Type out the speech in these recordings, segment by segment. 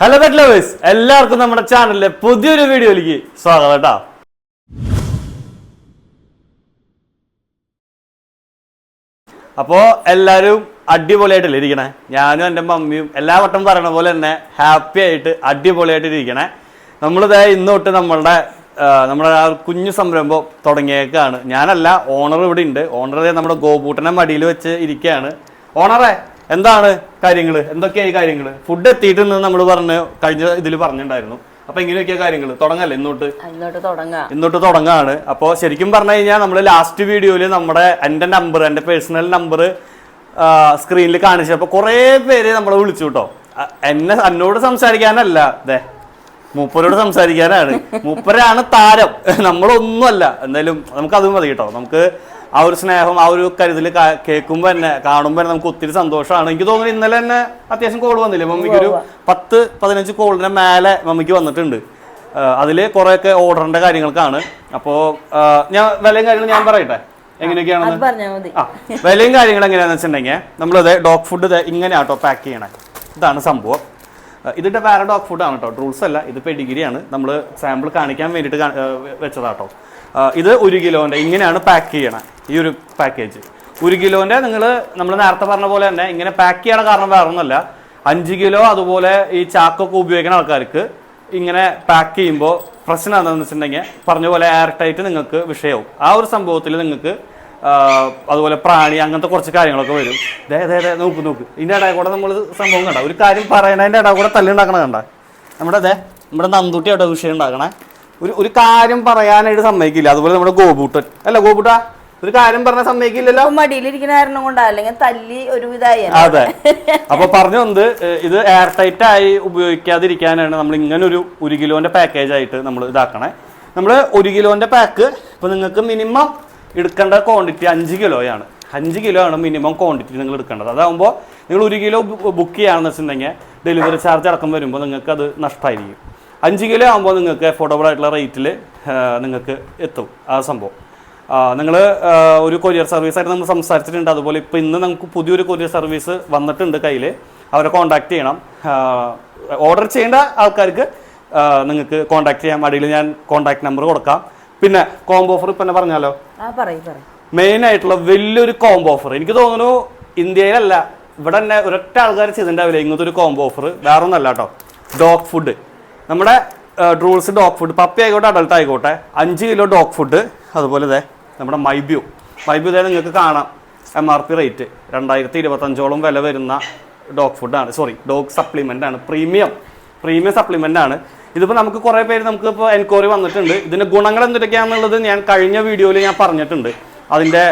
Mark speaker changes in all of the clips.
Speaker 1: Hello pet lovers എല്ലാവർക്കും നമ്മുടെ ചാനലിലെ പുതിയൊരു വീഡിയോയിലേക്ക് സ്വാഗതം കേട്ടോ. അപ്പോ എല്ലാവരും അടിപൊളിയായിട്ടല്ലേ ഇരിക്കണേ? ഞാനും എന്റെ മമ്മിയും എല്ലാ വട്ടം പറയണ പോലെ തന്നെ ഹാപ്പി ആയിട്ട് അടിപൊളിയായിട്ട് ഇരിക്കണേ. നമ്മളിത് ഇന്ന് തൊട്ട് നമ്മളുടെ നമ്മുടെ ആ കുഞ്ഞു സംരംഭം തുടങ്ങിയേക്കാണ്. ഞാനല്ല ഓണർ ഇവിടെ ഉണ്ട്. ഓണറെ നമ്മുടെ ഗോപൂട്ടനെ മടിയിൽ വെച്ച് ഇരിക്കുകയാണ് ഓണറെ എന്താണ് കാര്യങ്ങൾ എന്തൊക്കെയായി കാര്യങ്ങൾ ഫുഡ് എത്തിയിട്ടെന്ന് നമ്മൾ പറഞ്ഞ് കഴിഞ്ഞ ഇതിൽ പറഞ്ഞിട്ടുണ്ടായിരുന്നു അപ്പൊ ഇങ്ങനെയൊക്കെയാ കാര്യങ്ങൾ തുടങ്ങല്ലേ ഇന്നോട്ട്?
Speaker 2: ഇന്നോട്ട് തുടങ്ങാം.
Speaker 1: ഇന്നോട്ട് തുടങ്ങാണ്. അപ്പോൾ ശരിക്കും പറഞ്ഞു കഴിഞ്ഞാൽ നമ്മൾ ലാസ്റ്റ് വീഡിയോയിൽ നമ്മുടെ എന്റെ നമ്പർ എന്റെ പേഴ്സണൽ നമ്പർ സ്ക്രീനിൽ കാണിച്ചപ്പോൾ കുറേ പേര് നമ്മളെ വിളിച്ചു കേട്ടോ എന്നെ എന്നോട് സംസാരിക്കാനല്ല. ദേ മൂപ്പരോട് സംസാരിക്കാനാണ്. മൂപ്പരാണ് താരം. നമ്മളൊന്നുമല്ല. എന്തായാലും നമുക്ക് അതും മതി കേട്ടോ നമുക്ക് ആ ഒരു സ്നേഹം ആ ഒരു കരുതൽ കേൾക്കുമ്പോൾ തന്നെ കാണുമ്പോൾ തന്നെ നമുക്ക് ഒത്തിരി സന്തോഷമാണ്. എനിക്ക് തോന്നുന്നു ഇന്നലെ തന്നെ അത്യാവശ്യം കോൾ വന്നില്ലേ? മമ്മിക്ക് ഒരു പത്ത് പതിനഞ്ച് കോളിന് മേലെ മമ്മിക്ക് വന്നിട്ടുണ്ട്. അതിൽ കുറേയൊക്കെ ഓർഡറിന്റെ കാര്യങ്ങൾക്കാണ്. അപ്പോ ഞാൻ വിലയും കാര്യങ്ങളും ഞാൻ പറയട്ടെ? എങ്ങനെയൊക്കെയാണെന്ന്? ആ വിലയും കാര്യങ്ങളും എങ്ങനെയാണെന്ന് വെച്ചിട്ടുണ്ടെങ്കിൽ നമ്മളത് ഡോഗ് ഫുഡ് ഇങ്ങനെയാട്ടോ പാക്ക് ചെയ്യണേ. ഇതാണ് സംഭവം. ഇതിന്റെ വേറെ ഡോഗ് ഫുഡ് ആണ് കേട്ടോ റൂൾസ് അല്ല ഇത് പെഡിഗിരിയാണ്. നമ്മൾ സാമ്പിൾ കാണിക്കാൻ വേണ്ടിയിട്ട് ആ, വെച്ചതാട്ടോ. ഇത് ഒരു കിലോന്റെ ഇങ്ങനെയാണ് പാക്ക് ചെയ്യണേ. ഈ ഒരു പാക്കേജ് ഒരു കിലോന്റെ നിങ്ങൾ നമ്മൾ നേരത്തെ പറഞ്ഞ പോലെ തന്നെ ഇങ്ങനെ പാക്ക് ചെയ്യണ കാരണം വേറെ ഒന്നുമല്ല അഞ്ച് കിലോ അതുപോലെ ഈ ചാക്കൊക്കെ ഉപയോഗിക്കുന്ന ആൾക്കാർക്ക് ഇങ്ങനെ പാക്ക് ചെയ്യുമ്പോൾ പ്രശ്നം എന്താണെന്ന് വെച്ചിട്ടുണ്ടെങ്കിൽ പറഞ്ഞ പോലെ എയർ ടൈറ്റ് നിങ്ങൾക്ക് വിഷയവും. ആ ഒരു സംഭവത്തിൽ നിങ്ങൾക്ക് അതുപോലെ പ്രാണി അങ്ങനത്തെ കുറച്ച് കാര്യങ്ങളൊക്കെ വരും. ദേ ദേ ദേ നോക്ക് നോക്ക്. ഇതിന്റെ ഇടയിൽ കൂടെ നമ്മൾ സംഭവം കണ്ട. ഒരു കാര്യം പറയണതിന്റെ ഇടയിൽ കൂടെ തല്ലുണ്ടാക്കണ കണ്ട. നമ്മുടെ അതെ നമ്മുടെ നന്ദുട്ടി അവിടെ വിഷയം ഉണ്ടാക്കണേ. ഒരു ഒരു കാര്യം പറയാനായിട്ട് സമ്മതിക്കില്ല. അതുപോലെ നമ്മുടെ ഗോപൂട്ടൻ. അല്ല ഗോപൂട്ടാ ഒരു കാര്യം പറഞ്ഞ സമ്മതിക്കില്ലല്ലോ.
Speaker 2: മടിയിലിരിക്കുന്ന കാരണം കൊണ്ടാ അല്ലെങ്കിൽ തല്ലി ഒരു ഇതായി
Speaker 1: അതെ. അപ്പൊ പറഞ്ഞു വന്നത് ഇത് എയർ ടൈറ്റ് ആയി ഉപയോഗിക്കാതിരിക്കാനാണ് നമ്മൾ ഇങ്ങനെ ഒരു ഒരു കിലോന്റെ പാക്കേജ് ആയിട്ട് നമ്മൾ ഇതാക്കണേ. നമ്മൾ ഒരു കിലോന്റെ പാക്ക് ഇപ്പൊ നിങ്ങൾക്ക് മിനിമം എടുക്കേണ്ട ക്വാണ്ടിറ്റി അഞ്ച് കിലോയാണ്. അഞ്ച് കിലോ ആണ് മിനിമം ക്വാണ്ടിറ്റി നിങ്ങൾ എടുക്കേണ്ടത്. അതാകുമ്പോൾ നിങ്ങൾ ഒരു കിലോ ബുക്ക് ചെയ്യുകയാണെന്ന് വെച്ചിട്ടുണ്ടെങ്കിൽ ഡെലിവറി ചാർജ് അടക്കം വരുമ്പോൾ നിങ്ങൾക്ക് അത് നഷ്ടമായിരിക്കും അഞ്ച് കിലോ ആകുമ്പോൾ നിങ്ങൾക്ക് അഫോർഡബിൾ ആയിട്ടുള്ള റേറ്റിൽ നിങ്ങൾക്ക് എത്തും. ആ സംഭവം. നിങ്ങൾ ഒരു കൊറിയർ സർവീസ് ആയിട്ട് നമ്മൾ സംസാരിച്ചിട്ടുണ്ട്. അതുപോലെ ഇപ്പോൾ ഇന്ന് നമുക്ക് പുതിയൊരു കൊറിയർ സർവീസ് വന്നിട്ടുണ്ട് കയ്യിൽ അവരെ കോൺടാക്ട് ചെയ്യണം. ഓർഡർ ചെയ്യേണ്ട ആൾക്കാർക്ക് നിങ്ങൾക്ക് കോൺടാക്ട് ചെയ്യാം. അടിയിൽ ഞാൻ കോൺടാക്ട് നമ്പർ കൊടുക്കാം. പിന്നെ കോംബോ ഓഫർ ഇപ്പം പറഞ്ഞാലോ? മെയിൻ ആയിട്ടുള്ള വലിയൊരു കോംബോ ഓഫർ എനിക്ക് തോന്നുന്നു ഇന്ത്യയിലല്ല ഇവിടെ തന്നെ ഒരൊറ്റ ആൾക്കാർ ചെയ്തിട്ടുണ്ടാവില്ല ഇങ്ങനത്തെ ഒരു കോംബോ ഓഫർ വേറെ ഒന്നല്ല കേട്ടോ. ഡോഗ് ഫുഡ് നമ്മുടെ ഡ്രൂൾസ് ഡോഗ് ഫുഡ് പപ്പി ആയിക്കോട്ടെ അഡൾട്ട് ആയിക്കോട്ടെ. അഞ്ച് കിലോ ഡോഗ് ഫുഡ് അതുപോലെ ഇതേ നമ്മുടെ മൈബ്യൂ. മൈബ്യൂ തന്നെ നിങ്ങൾക്ക് കാണാം. എം ആർ പി റേറ്റ് രണ്ടായിരത്തി ഇരുപത്തഞ്ചോളം വില വരുന്ന ഡോഗ് ഫുഡാണ് സോറി ഡോഗ് സപ്ലിമെന്റ് ആണ്. പ്രീമിയം പ്രീമിയം സപ്ലിമെന്റ് ആണ്. ഇതിപ്പോൾ നമുക്ക് കുറേ പേര് നമുക്ക് ഇപ്പോൾ എൻക്വയറി വന്നിട്ടുണ്ട്. ഇതിന്റെ ഗുണങ്ങൾ എന്തൊക്കെയാണെന്നുള്ളത് ഞാൻ കഴിഞ്ഞ വീഡിയോയിൽ ഞാൻ പറഞ്ഞിട്ടുണ്ട്. അതിന്റെ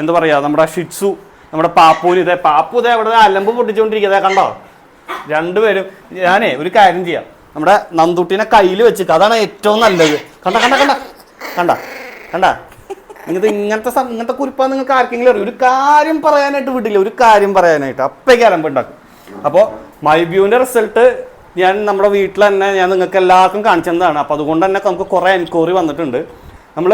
Speaker 1: എന്താ പറയുക നമ്മുടെ ഷിറ്റ്സു നമ്മുടെ പാപ്പൂന് ഇതേ പാപ്പു ഇതേ അവിടെ അലമ്പ് പൊട്ടിച്ചുകൊണ്ടിരിക്കുന്നത് കണ്ടോ? രണ്ടുപേരും ഞാനേ ഒരു കാര്യം ചെയ്യാം. നമ്മുടെ നന്ദുട്ടിനെ കയ്യിൽ വെച്ചിട്ട് അതാണ് ഏറ്റവും നല്ലത്. കണ്ട കണ്ട കണ്ട. കണ്ട കണ്ട. ഇങ്ങനത്തെ ഇങ്ങനത്തെ ഇങ്ങനത്തെ കുറിപ്പാ നിങ്ങൾക്ക് ആർക്കെങ്കിലും അറിയും? ഒരു കാര്യം പറയാനായിട്ട് വിടില്ല. ഒരു കാര്യം പറയാനായിട്ട്. അപ്പേക്ക് അലമ്പ് ഉണ്ടാക്കും. അപ്പോൾ മൈബ്യൂവിന്റെ റിസൾട്ട് ഞാൻ നമ്മുടെ വീട്ടിൽ തന്നെ ഞാൻ നിങ്ങൾക്ക് എല്ലാവർക്കും കാണിച്ചതാണ് അപ്പോൾ അതുകൊണ്ട് തന്നെ നമുക്ക് കുറേ എൻക്വയറി വന്നിട്ടുണ്ട്. നമ്മൾ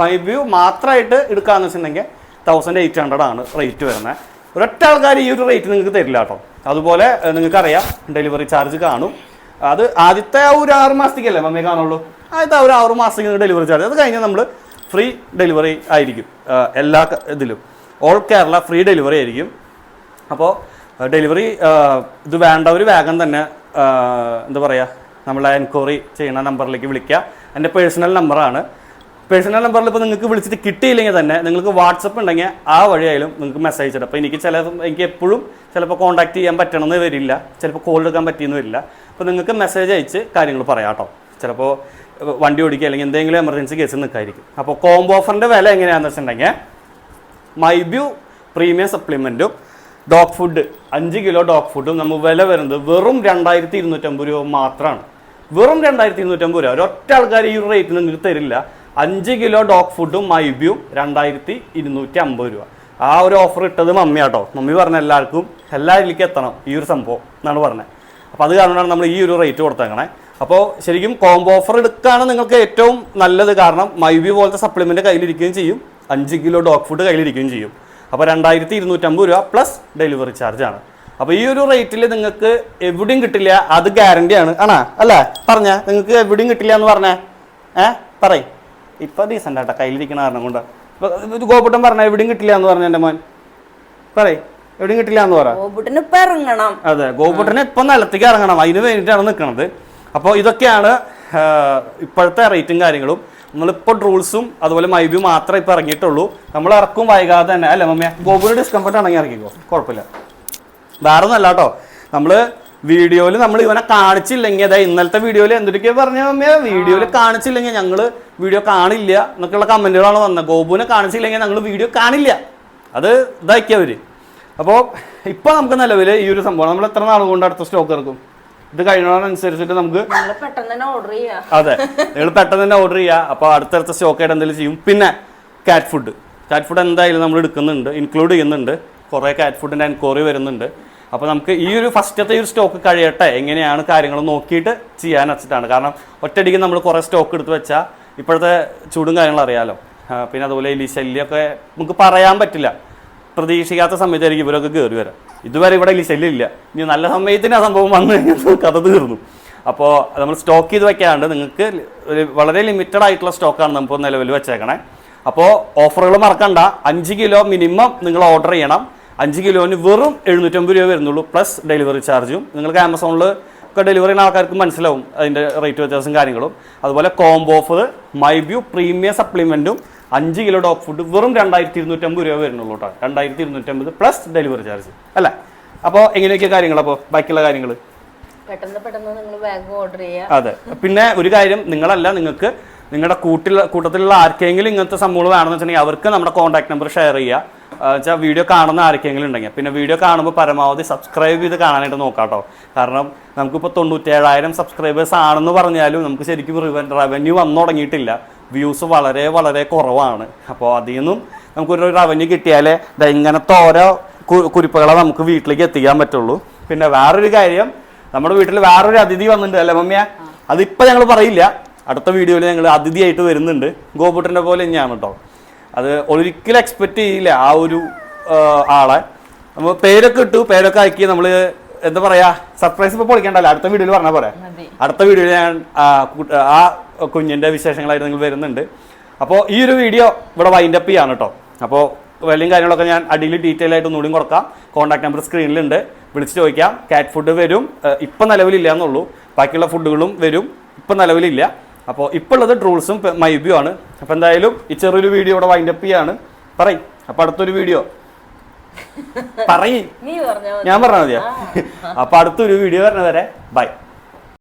Speaker 1: മൈബ്യൂ മാത്രമായിട്ട് എടുക്കാന്ന് വെച്ചിട്ടുണ്ടെങ്കിൽ തൗസൻഡ് എയ്റ്റ് ഹൺഡ്രഡ് ആണ് റേറ്റ് വരുന്നത് ഒരൊറ്റ ആൾക്കാർ ഈ ഒരു റേറ്റ് നിങ്ങൾക്ക് തരില്ല കേട്ടോ. അതുപോലെ നിങ്ങൾക്കറിയാം ഡെലിവറി ചാർജ് കാണും. അത് ആദ്യത്തെ ഒരു ആറ് മാസത്തേക്കല്ലേ മമ്മയെ കാണുള്ളൂ? ആദ്യത്തെ ഒരു ആറ് മാസത്തേക്ക് ഡെലിവറി ചാർജ് അത് കഴിഞ്ഞാൽ നമ്മൾ ഫ്രീ ഡെലിവറി ആയിരിക്കും. എല്ലാ ഇതിലും. ഓൾ കേരള ഫ്രീ ഡെലിവറി ആയിരിക്കും. അപ്പോൾ ഡെലിവറി ഇത് വേണ്ടവർ വേഗം തന്നെ എന്താ പറയുക നമ്മളെ എൻക്വയറി ചെയ്യുന്ന നമ്പറിലേക്ക് വിളിക്കുക. എന്റെ പേഴ്സണൽ നമ്പറാണ്. പേഴ്സണൽ നമ്പറിൽ ഇപ്പോൾ നിങ്ങൾക്ക് വിളിച്ചിട്ട് കിട്ടിയില്ലെങ്കിൽ തന്നെ നിങ്ങൾക്ക് വാട്സപ്പ് ഉണ്ടെങ്കിൽ ആ വഴിയായാലും നിങ്ങൾക്ക് മെസ്സേജ് ഇടാം. അപ്പോൾ എനിക്ക് ചില എനിക്ക് എപ്പോഴും ചിലപ്പോൾ കോൺടാക്ട് ചെയ്യാൻ പറ്റണമെന്ന് വരില്ല. ചിലപ്പോൾ കോൾ എടുക്കാൻ പറ്റിയെന്ന് വരില്ല. അപ്പോൾ നിങ്ങൾക്ക് മെസ്സേജ് അയച്ച് കാര്യങ്ങൾ പറയാം കേട്ടോ. ചിലപ്പോൾ വണ്ടി ഓടിക്കുക അല്ലെങ്കിൽ എന്തെങ്കിലും എമർജൻസി കേസിൽ നിൽക്കായിരിക്കും അപ്പോൾ കോംബോ ഓഫറിന്റെ വില എങ്ങനെയാണെന്ന് വെച്ചിട്ടുണ്ടെങ്കിൽ മൈബ്യൂ പ്രീമിയം സപ്ലിമെന്റും ഡോഗ് ഫുഡ് അഞ്ച് കിലോ ഡോഗ് ഫുഡും നമ്മൾ വില വരുന്നത് വെറും രണ്ടായിരത്തി ഇരുന്നൂറ്റമ്പത് രൂപ മാത്രമാണ്. വെറും രണ്ടായിരത്തി ഇരുന്നൂറ്റമ്പത് രൂപ. ഒരൊറ്റ ആൾക്കാർ ഈ ഒരു റേറ്റ് നിങ്ങൾക്ക് തരില്ല. അഞ്ച് കിലോ ഡോഗ് ഫുഡും മൈബ്യൂ രണ്ടായിരത്തി ഇരുന്നൂറ്റി അമ്പത് രൂപ. ആ ഒരു ഓഫർ ഇട്ടത് മമ്മിയാട്ടോ മമ്മി പറഞ്ഞ എല്ലാവർക്കും എല്ലാവരിലേക്ക് എത്തണം ഈ ഒരു സംഭവം എന്നാണ് പറഞ്ഞത്. അപ്പോൾ അത് കാരണമാണ് നമ്മൾ ഈ ഒരു റേറ്റ് കൊടുത്തേക്കണേ. അപ്പോൾ ശരിക്കും കോംബോ ഓഫർ എടുക്കുകയാണ് നിങ്ങൾക്ക് ഏറ്റവും നല്ലത്. കാരണം മൈബി പോലത്തെ സപ്ലിമെന്റ് കയ്യിലിരിക്കുകയും ചെയ്യും. അഞ്ച് കിലോ ഡോഗ് ഫുഡ് കയ്യിലിരിക്കുകയും ചെയ്യും. അപ്പോൾ രണ്ടായിരത്തി ഇരുന്നൂറ്റമ്പത് രൂപ പ്ലസ് ഡെലിവറി ചാർജാണ് അപ്പോൾ അപ്പൊ ഈ ഒരു റേറ്റിൽ നിങ്ങൾക്ക് എവിടെയും കിട്ടില്ല അത് ഗ്യാരണ്ടിയാണ് ആണാ. അല്ലേ? പറഞ്ഞ നിങ്ങൾക്ക് എവിടെയും കിട്ടില്ല എന്ന് പറഞ്ഞേ? ഏ? പറയും. ഇപ്പോൾ ഡീസന്റ് ആട്ടോ കയ്യിലിരിക്കണ കാരണം കൊണ്ട്. ഇത് ഗോപുട്ടം പറഞ്ഞ എവിടെയും കിട്ടില്ല എന്ന് പറഞ്ഞ എന്റെ മോൻ. പറയും എവിടെയും കിട്ടില്ല എന്ന് പറ.
Speaker 2: ഓബുട്ടിന് ഇപ്പൊ ഇറങ്ങണം.
Speaker 1: അതെ ഗോപുട്ടനെ ഇപ്പം നിലത്തേക്ക് ഇറങ്ങണം. അതിന് വേണ്ടിയിട്ടാണ് നിൽക്കുന്നത് അപ്പോൾ ഇതൊക്കെയാണ് ഇപ്പോഴത്തെ റേറ്റും കാര്യങ്ങളും. നമ്മളിപ്പോൾ റൂൾസും അതുപോലെ മൈബി മാത്രമേ ഇപ്പോൾ ഇറങ്ങിയിട്ടുള്ളൂ. നമ്മൾ ഇറക്കും വൈകാതെ തന്നെ അല്ലേ മമ്മിയ? ഗോപുര ഡിസ്കംഫർട്ട് ആണെങ്കിൽ ഇറങ്ങിക്കോ കുഴപ്പമില്ല. വേറെ ഒന്നല്ല കേട്ടോ. നമ്മൾ വീഡിയോയിൽ നമ്മൾ ഇവനെ കാണിച്ചില്ലെങ്കിൽ അതായത് ഇന്നലത്തെ വീഡിയോയിൽ എന്തൊക്കെയാ പറഞ്ഞ മമ്മിയ? വീഡിയോയിൽ കാണിച്ചില്ലെങ്കിൽ ഞങ്ങൾ വീഡിയോ കാണില്ല എന്നൊക്കെയുള്ള കമന്റുകളാണ് വന്നത്. ഗോപുവിനെ കാണിച്ചില്ലെങ്കിൽ ഞങ്ങൾ വീഡിയോ കാണില്ല. അത് ഇതാക്കിയവർ അപ്പോൾ ഇപ്പോൾ നമുക്ക് നിലവിൽ ഈ ഒരു സംഭവം നമ്മൾ എത്ര നാൾ കൊണ്ട് അടുത്ത സ്റ്റോക്ക് ഇറക്കും? ഇത് കഴിയണതനുസരിച്ചിട്ട് നമുക്ക് അതെ നിങ്ങൾ പെട്ടെന്ന് തന്നെ ഓർഡർ ചെയ്യുക അപ്പോൾ അടുത്തടുത്ത സ്റ്റോക്ക് ആയിട്ട് എന്തെങ്കിലും ചെയ്യും. പിന്നെ കാറ്റ് ഫുഡ് കാറ്റ് ഫുഡ് എന്തായാലും നമ്മൾ എടുക്കുന്നുണ്ട്. ഇൻക്ലൂഡ് ചെയ്യുന്നുണ്ട്. കുറേ കാറ്റ് ഫുഡിന്റെ എൻക്വയറി വരുന്നുണ്ട്. അപ്പോൾ നമുക്ക് ഈ ഒരു ഫസ്റ്റത്തെ ഈ ഒരു സ്റ്റോക്ക് കഴിയട്ടെ. എങ്ങനെയാണ് കാര്യങ്ങൾ നോക്കിയിട്ട് ചെയ്യാൻ വെച്ചിട്ടാണ്. കാരണം ഒറ്റയടിക്ക് നമ്മൾ കുറേ സ്റ്റോക്ക് എടുത്ത് വെച്ചാൽ ഇപ്പോഴത്തെ ചൂടും കാര്യങ്ങളും അറിയാലോ. പിന്നെ അതുപോലെ എലി ശല്യമൊക്കെ നമുക്ക് പറയാൻ പറ്റില്ല. പ്രതീക്ഷിക്കാത്ത സമയത്തായിരിക്കും ഇവരൊക്കെ കയറി വരാം. ഇതുവരെ ഇവിടെ ശല്യമില്ല. ഇനി നല്ല സമയത്തിന് ആ സംഭവം വന്നു കഴിഞ്ഞാൽ കഥ തീർന്നു. അപ്പോൾ നമ്മൾ സ്റ്റോക്ക് ചെയ്ത് വെക്കാണ്ട് നിങ്ങൾക്ക് ഒരു വളരെ ലിമിറ്റഡ് ആയിട്ടുള്ള സ്റ്റോക്കാണ് നമുക്ക് നിലവിൽ വെച്ചേക്കണേ. അപ്പോൾ ഓഫറുകൾ മറക്കണ്ട. അഞ്ച് കിലോ മിനിമം നിങ്ങൾ ഓർഡർ ചെയ്യണം. അഞ്ച് കിലോന് വെറും എഴുന്നൂറ്റമ്പത് രൂപ വരുന്നുള്ളൂ പ്ലസ് ഡെലിവറി ചാർജും നിങ്ങൾക്ക് ആമസോണിൽ ഒക്കെ ഡെലിവറി ചെയ്യുന്ന ആൾക്കാർക്ക് മനസ്സിലാവും അതിന്റെ റേറ്റ് വ്യത്യാസം കാര്യങ്ങളും. അതുപോലെ കോംബോ ഓഫർ മൈബ്യൂ പ്രീമിയം സപ്ലിമെന്റും അഞ്ച് കിലോ ഡോഗ് ഫുഡ് വെറും രണ്ടായിരത്തി ഇരുന്നൂറ്റമ്പത് രൂപ വരുന്നുള്ളൂ കേട്ടോ. രണ്ടായിരത്തി ഇരുന്നൂറ്റമ്പത് പ്ലസ് ഡെലിവറി ചാർജ് അല്ല? അപ്പോൾ എങ്ങനെയൊക്കെ കാര്യങ്ങൾ അപ്പോൾ ബാക്കിയുള്ള കാര്യങ്ങൾ?
Speaker 2: പെട്ടെന്ന് പെട്ടെന്ന് നിങ്ങൾ ബാഗ് ഓർഡർ
Speaker 1: അതെ. പിന്നെ ഒരു കാര്യം നിങ്ങളല്ല നിങ്ങൾക്ക് നിങ്ങളുടെ കൂട്ടിൽ കൂട്ടത്തിലുള്ള ആർക്കെങ്കിലും ഇങ്ങനത്തെ സംഭവങ്ങൾ വേണമെന്ന് വെച്ചിട്ടുണ്ടെങ്കിൽ അവർക്ക് നമ്മുടെ കോൺടാക്ട് നമ്പർ ഷെയർ ചെയ്യുക വെച്ചാൽ വീഡിയോ കാണുന്ന ആർക്കെങ്കിലും ഉണ്ടെങ്കിൽ. പിന്നെ വീഡിയോ കാണുമ്പോൾ പരമാവധി സബ്സ്ക്രൈബ് ചെയ്ത് കാണാനായിട്ട് നോക്കാം കേട്ടോ. കാരണം നമുക്കിപ്പോൾ തൊണ്ണൂറ്റേഴായിരം സബ്സ്ക്രൈബേഴ്സ് ആണെന്ന് പറഞ്ഞാലും നമുക്ക് ശരിക്കും റവന്യൂ വന്നു തുടങ്ങിയിട്ടില്ല. വ്യൂസ് വളരെ വളരെ കുറവാണ്. അപ്പോൾ അതിൽ നിന്നും നമുക്കൊരു റവന്യൂ കിട്ടിയാലേ ദാ ഇങ്ങനത്തെ ഓരോ കുരിപ്പുകളെ നമുക്ക് വീട്ടിലേക്ക് എത്തിക്കാൻ പറ്റുള്ളൂ. പിന്നെ വേറൊരു കാര്യം നമ്മുടെ വീട്ടിൽ വേറൊരു അതിഥി വന്നിട്ടുണ്ട് അല്ലേ മമ്മിയ? അതിപ്പോൾ ഞങ്ങൾ പറയില്ല. അടുത്ത വീഡിയോയിൽ ഞങ്ങൾ അതിഥിയായിട്ട് വരുന്നുണ്ട്. ഗോപുട്ടന്റെ പോലെ തന്നെയാണ് കേട്ടോ അത് ഒരിക്കലും എക്സ്പെക്റ്റ് ചെയ്യില്ല ആ ഒരു ആളെ. നമ്മൾ പേരൊക്കെ ഇട്ടു പേരൊക്കെ ആക്കി നമ്മൾ എന്താ പറയാ സർപ്രൈസ് ഇപ്പൊ പൊളിക്കണ്ടല്ലോ. അടുത്ത വീഡിയോയിൽ പറഞ്ഞ
Speaker 2: പോലെ
Speaker 1: അടുത്ത വീഡിയോയിൽ ഞാൻ ആ കുഞ്ഞിന്റെ വിശേഷങ്ങളായിട്ട് നിങ്ങൾ വരുന്നുണ്ട്. അപ്പോൾ ഈ ഒരു വീഡിയോ ഇവിടെ വൈൻഡ് അപ്പ് ചെയ്യാണ് കേട്ടോ അപ്പോൾ വിലയും കാര്യങ്ങളൊക്കെ ഞാൻ അടിയിൽ ഡീറ്റെയിൽ ആയിട്ട് ഒന്നുകൂടി കൊടുക്കാം. കോൺടാക്ട് നമ്പർ സ്ക്രീനിലുണ്ട് വിളിച്ച് ചോദിക്കാം. കാറ്റ് ഫുഡ് വരും. ഇപ്പം നിലവിലില്ല എന്നുള്ളൂ. ബാക്കിയുള്ള ഫുഡുകളും വരും. ഇപ്പം നിലവിലില്ല. അപ്പോൾ ഇപ്പോൾ ഉള്ളത് ട്രൂൾസും മൈബിയും ആണ് അപ്പോൾ എന്തായാലും ഈ ചെറിയൊരു വീഡിയോ ഇവിടെ വൈൻഡപ്പ് ചെയ്യാണ്. പറയും. അപ്പോൾ അടുത്തൊരു വീഡിയോ പറയും. ഞാൻ പറഞ്ഞാൽ മതിയോ? അപ്പൊ അടുത്തൊരു വീഡിയോ വരുന്നവരെ ബൈ